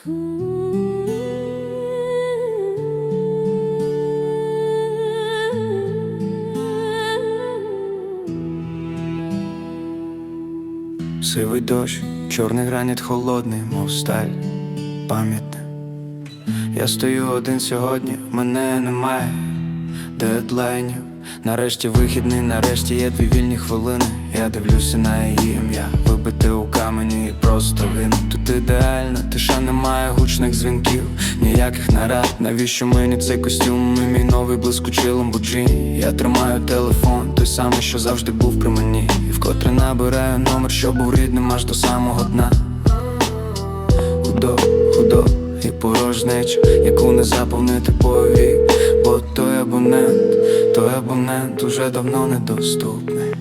Сивий дощ, чорний граніт холодний, мов сталь, пам'ятне. Я стою один сьогодні, мене немає дедлайнів. Нарешті вихідний, нарешті є дві вільні хвилини. Я дивлюся на її ім'я, вибите у камені і просто гину. Тут ідеально, тиша немає гучних дзвінків, ніяких нарад. Навіщо мені цей костюм? І мій новий блискучий ламбуджині Я тримаю телефон, той самий, що завжди був при мені. І вкотре набираю номер, що був рідним аж до самого дна. Худо, худо і порожнеча, яку не заповнити повік, бо той абонент, той абонент уже давно недоступний.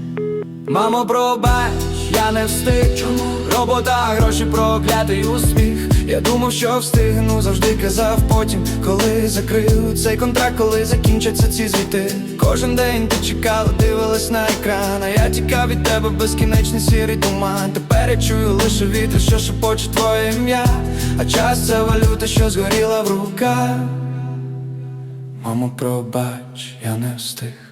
Мамо, пробач, я не встиг Чому? Робота, гроші, проклятий успіх. Я думав, що встигну, завжди казав потім Коли закрию цей контракт, коли закінчаться ці звіти. Кожен день ти чекала, дивилась на екран А я тікав від тебе безкінечний сірий туман. Тепер я чую лише вітер, що шепоче твоє ім'я. А час це валюта, що згоріла в руках. Мамо, пробач, я не встиг.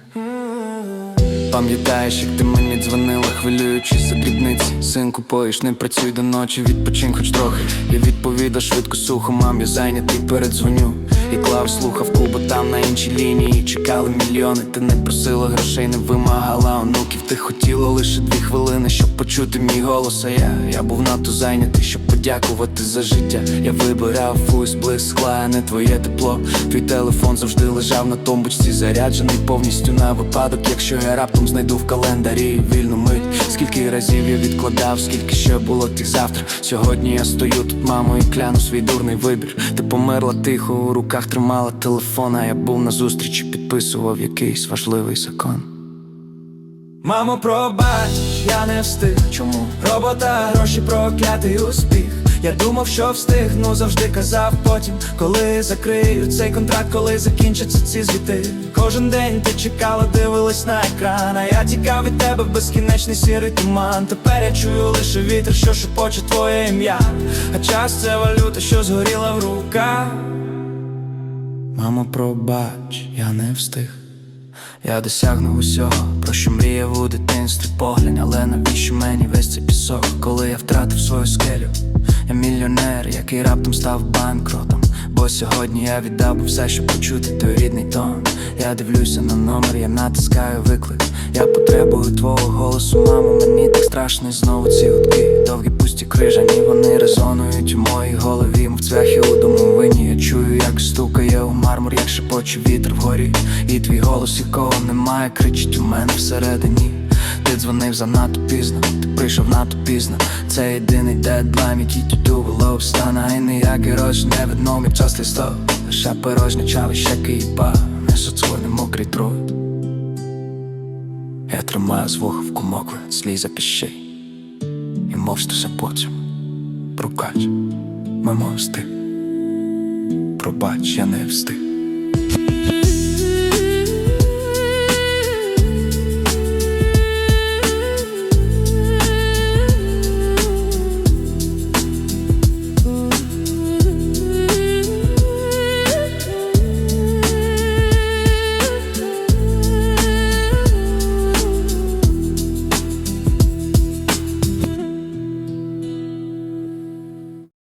Пам'ятаєш, як ти дзвонила, хвилюючись за дрібниці. Синку, поїш, не працюй до ночі, відпочинь хоч трохи. Я відповідав швидко сухо, мам, я зайнятий, передзвоню. І клав слухавку, бо там на іншій лінії чекали мільйони. Ти не просила грошей, не вимагала онуків. Ти хотіла лише дві хвилини, щоб почути мій голос. А я, я був надто зайнятий, щоб подякувати за життя. Я вибирав фуз, блиск скла, а не твоє тепло. Твій телефон завжди лежав на тумбочці Заряджений повністю на випадок, якщо я раптом знайду в календарі вільну мить Скільки разів я відкладав, скільки ще було тих завтра Сьогодні я стою тут, мамо, і кляну свій дурний вибір Ти померла тихо, у руках тримала телефон, а я був на зустрічі, підписував якийсь важливий закон Мамо, пробач, я не встиг. Чому? Робота, гроші, проклятий успіх. Я думав, що встигну, завжди казав потім, коли закрию цей контракт, коли закінчаться ці звіти. Кожен день ти чекала, дивилась на екран, а я тікав від тебе безкінечний сірий туман. Тепер я чую лише вітер, що шепоче твоє ім'я. А час це валюта, що згоріла в руках. Мамо, пробач, я не встиг. Я досягнув усього, про що мріяв у дитинстві поглянь, але навіщо мені весь цей пісок, коли я втратив свою скелю? Я мільйонер, який раптом став банкротом. Бо сьогодні я віддав би все, щоб почути той рідний тон. Я дивлюся на номер, я натискаю виклик. Я потребую твого голосу, мамо, мені так страшно і знову ці гудки Довгі пусті крижані, вони резонують у моїй голові, мов цвяхи у домовині. Я чую, як стукає у мармур, як шепоче вітер вгорі. І твій голос, якого немає, кричить у мене всередині. Ти дзвонив занадто пізно, ти прийшов надто пізно. Це єдиний дедлайн, який тютю було встана. І ніякий роч не видно, як час листов. Лише порожня чави, щеки і не соцвольний мокрий труд. Я тримаю звук в кумок, сліза піщей. І мовчтуся потім. Прокач, мимо встиг. Пробач, я не встиг.